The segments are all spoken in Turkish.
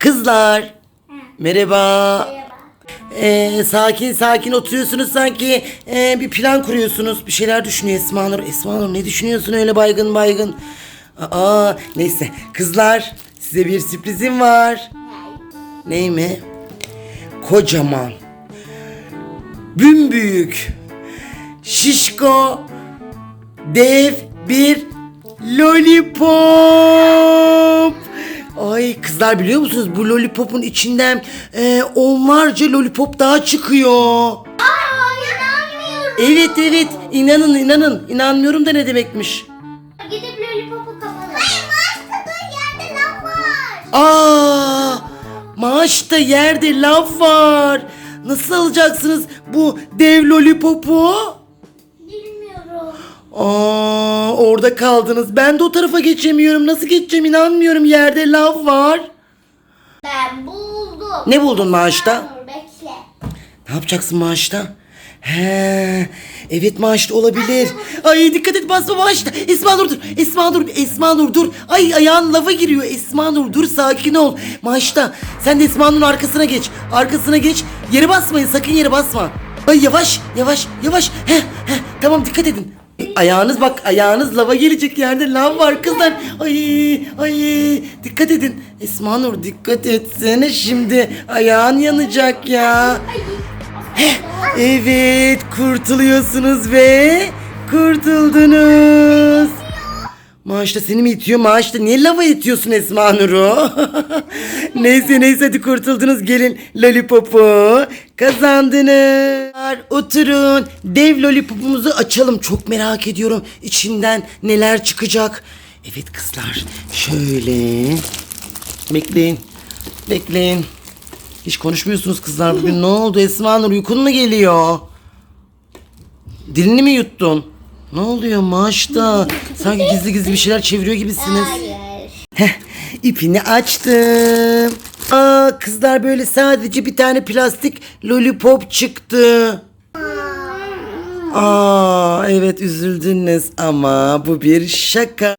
Kızlar. Merhaba. Merhaba. Ee, sakin sakin oturuyorsunuz sanki ee, bir plan kuruyorsunuz. Bir şeyler düşünüyor Esma Nur. Esma Nur ne düşünüyorsun öyle baygın baygın? Aa, neyse kızlar size bir sürprizim var. Ney mi? Kocaman. Bümbüyük. Şişko. Dev bir lollipop. Ay kızlar biliyor musunuz bu lollipopun içinden e, onlarca lollipop daha çıkıyor. Aa inanmıyorum. Evet evet inanın inanın inanmıyorum da ne demekmiş. Gidip lollipopu kapalım. Hayır maaşta dur yerde laf var. Aa maaşta yerde lav var. Nasıl alacaksınız bu dev lollipopu? Aa orada kaldınız. Ben de o tarafa geçemiyorum. Nasıl geçeceğim inanmıyorum. Yerde lav var. Ben buldum. Ne buldun maaşta? Dur bekle. Ne yapacaksın maaşta? He, evet maaşta olabilir. Ay dikkat et basma maaşta. Esma Nur dur. Esma Nur, Esma Nur dur. Ay ayağın lava giriyor. Esma Nur dur sakin ol. Maaşta sen de Esma Nur'un arkasına geç. Arkasına geç. Yere basmayın sakın yere basma. Ay yavaş yavaş yavaş. He, he, tamam dikkat edin. Ayağınız bak ayağınız lava gelecek yerde lav var kızlar. Ay ay dikkat edin. Esma Nur dikkat etsene şimdi ayağın yanacak ya. Evet kurtuluyorsunuz ve kurtuldunuz. Maaşta seni mi itiyor? Maaşta niye lava itiyorsun Esma Nur'u? neyse neyse hadi kurtuldunuz. Gelin lollipopu kazandınız. Oturun. Dev lollipopumuzu açalım. Çok merak ediyorum. içinden neler çıkacak. Evet kızlar. Şöyle. Bekleyin. Bekleyin. Hiç konuşmuyorsunuz kızlar bugün. Ne oldu Esma Nur? Uykun mu geliyor? Dilini mi yuttun? Ne oluyor maaşta? Sanki gizli gizli bir şeyler çeviriyor gibisiniz. Hayır. Heh, ipini açtım. Aa, kızlar böyle sadece bir tane plastik lollipop çıktı. Aa, evet üzüldünüz ama bu bir şaka.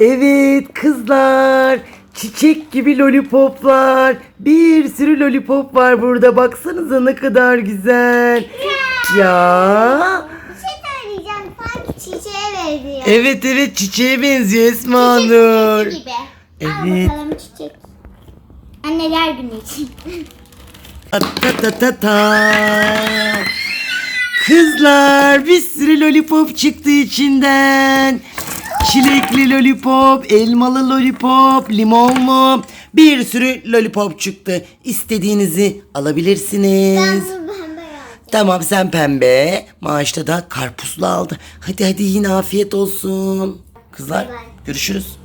Evet kızlar. Çiçek gibi lollipoplar. Bir sürü lollipop var burada. Baksanıza ne kadar güzel. Ya. Bir şey söyleyeceğim. Sanki çiçeğe benziyor. Evet evet çiçeğe benziyor Esma Nur. Çiçek gibi. Al Evet. bakalım çiçek. Anneler günü için. Ta ta ta ta ta. Kızlar bir sürü lollipop çıktı içinden. Çilekli lollipop, elmalı lollipop, limonlu. Bir sürü lollipop çıktı. İstediğinizi alabilirsiniz. Ben bu pembe yaptım. Tamam sen pembe. Maaşta da karpuzlu aldı. Hadi hadi yine afiyet olsun. Kızlar Bay bay. görüşürüz.